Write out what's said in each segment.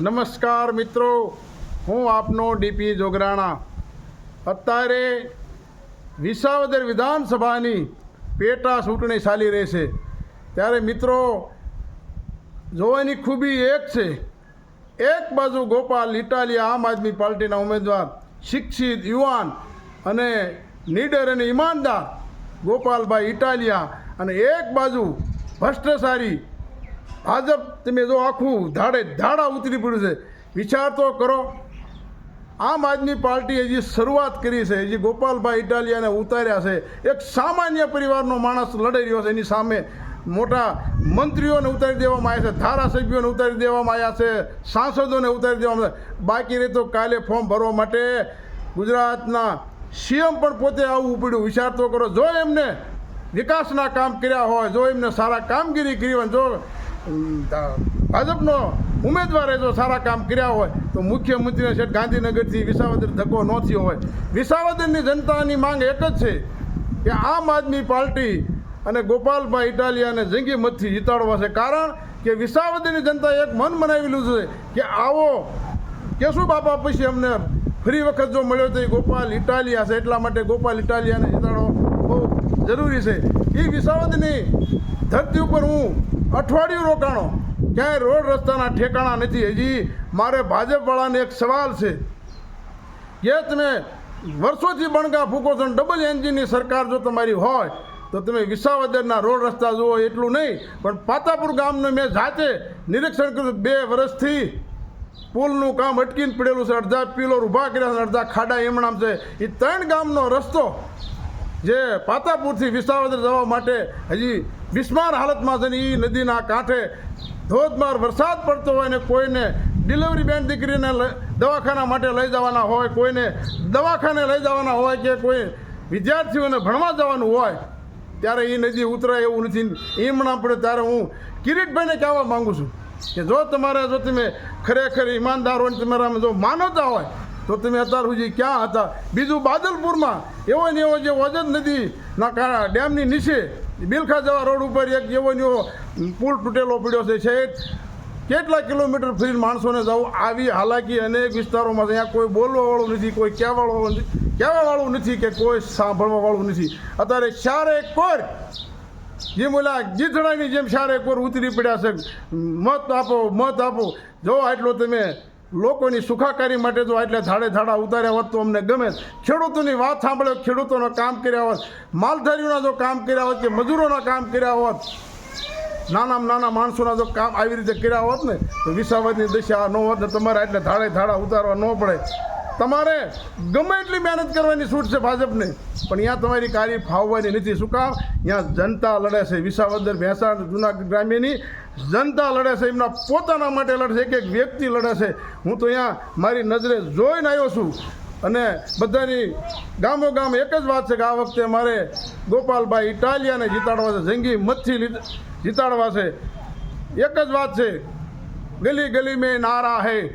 નમસ્કાર મિત્રો, હું આપનો ડીપી જોગરાણા. અત્યારે વિસાવદર વિધાનસભાની પેટા ચૂંટણી ચાલી રહી છે. ત્યારે મિત્રો, જોવાની ખૂબી એક છે. એક બાજુ ગોપાલ ઇટાલિયા આમ આદમી પાર્ટીના ઉમેદવાર, શિક્ષિત, યુવાન અને નીડર અને ઈમાનદાર ગોપાલભાઈ ઇટાલિયા અને એક બાજુ ભ્રષ્ટાચારી ભાજપ તમે જો આખું ધાડે ધાડા ઉતરી પડ્યું છે. વિચાર તો કરો. આમ આદમી પાર્ટી હજી શરૂઆત કરી છે હજી ગોપાલભાઈ ઇટાલિયાને ઉતાર્યા છે, એક સામાન્ય પરિવારનો માણસ લડાઈ રહ્યો છે, એની સામે મોટા મંત્રીઓને ઉતારી દેવામાં આવ્યા છે, ધારાસભ્યોને ઉતારી દેવામાં આવ્યા છે, સાંસદોને ઉતારી દેવામાં બાકી રહે તો કાલે ફોર્મ ભરવા માટે ગુજરાતના સીએમ પણ પોતે આવું પડ્યું વિચાર તો કરો. જો એમને વિકાસના કામ કર્યા હોય, જો એમને સારા કામગીરી કરી હોય, જો ભાજપનો ઉમેદવારે જો સારા કામ કર્યા હોય, તો મુખ્યમંત્રીને શેઠ ગાંધીનગરથી વિસાવદર ધક્કો ન થયો હોય. વિસાવદરની જનતાની માંગ એક જ છે કે આમ આદમી પાર્ટી અને ગોપાલભાઈ ઇટાલિયાને જંગી મતથી જીતાડવા છે. કારણ કે વિસાવદરની જનતાએ એક મન બનાવેલું છે કે આવો કેશુ બાપા પછી અમને ફરી વખત જો મળ્યો તો એ ગોપાલ ઇટાલિયા છે. એટલા માટે ગોપાલ ઇટાલિયાને જીતાડવો બહુ જરૂરી છે. એ વિસાવદની ધરતી ઉપર હું અઠવાડિયું રોકાણો. ક્યાંય રોડ રસ્તાના ઠેકાણા નથી. હજી મારે ભાજપવાળાને એક સવાલ છે. કે તમે વર્ષોથી બણગા ફૂકો છો ડબલ એન્જિનની સરકાર જો તમારી હોય, તો તમે વિસાવદરના રોડ રસ્તા જુઓ, એટલું નહીં. પણ પાતાપુર ગામને મેં જાતે નિરીક્ષણ કર્યું બે વર્ષથી પુલનું કામ અટકીને પડેલું છે. અડધા પિલોર ઊભા કર્યા છે અડધા ખાડા એમણામ છે. એ ત્રણ ગામનો રસ્તો જે પાતાપુરથી વિસાવદર જવા માટે હજી બિસ્માર હાલતમાં છે ને એ નદીના કાંઠે ધોધમાર વરસાદ પડતો હોય ને કોઈને ડિલિવરી બેન દીકરીને દવાખાના માટે લઈ જવાના હોય, કોઈને દવાખાને લઈ જવાના હોય કે કોઈ વિદ્યાર્થીઓને ભણવા જવાનું હોય, ત્યારે એ નદી ઉતરાય એવું નથી. એમણા પડે ત્યારે હું કિરીટભાઈને કહેવા માગું છું કે જો તમારે, જો તમે ખરેખર ઈમાનદાર હોય તમારામાં જો માનવતા હોય, તો તમે અત્યાર સુધી ક્યાં હતા? બીજું બાદલપુરમાં એવો ને એવો જે વજન નદીના કારણે ડેમની નીચે, બિલખા જવા રોડ ઉપર એક એવો ને એવો પુલ તૂટેલો પડ્યો છે. છે કેટલા કિલોમીટર ફરીને માણસોને જવું? આવી હાલાકી અનેક વિસ્તારોમાં અહીંયા કોઈ બોલવાવાળું નથી, કોઈ કહેવાવાળું નથી. કહેવાવાળું નથી કે કોઈ સાંભળવાવાળું નથી. અત્યારે ચારે કોર, જેમ ઓલા ગીધડાની જેમ ચારે કોર ઉતરી પડ્યા છે. મત આપો મત આપો. જો આટલો તમે લોકોની સુખાકારી માટે જો એટલે ધાડે ધાડા ઉતાર્યા હોત તો અમને ગમે. ખેડૂતોની વાત સાંભળે ખેડૂતોના કામ કર્યા હોત, માલધારીઓના જો કામ કર્યા હોત કે મજૂરોના કામ કર્યા હોત, નાનામાં નાના માણસોના જો કામ આવી રીતે કર્યા હોત ને, તો વિસાવદની દશા ન હોત ને તમારે એટલે ધાડે ધાડા ઉતારવા ન પડે. તમારે ગમે એટલી મહેનત કરવાની છૂટ છે ભાજપને, પણ અહીંયા તમારી કાર્ય ફાવવાની નથી શું કામ? અહીંયા જનતા લડે છે વિસાવદર ભેંસાણ જુનાગઢ ગ્રામ્યની જનતા લડે છે, એમના પોતાના માટે લડે છે એક એક વ્યક્તિ લડે છે. હું તો અહીંયા મારી નજરે જોઈને આવ્યો છું. અને બધાની ગામો ગામ એક જ વાત છે કે આ વખતે મારે ગોપાલભાઈ ઇટાલિયાને જીતાડવા છે, જંગી મતથી જીતાડવા છે. એક જ વાત છે, ગલી ગલી મેં નારા હૈ,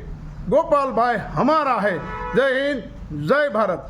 ગોપાલભાઈ હમારા હૈ. જય હિન્દ, જય ભારત.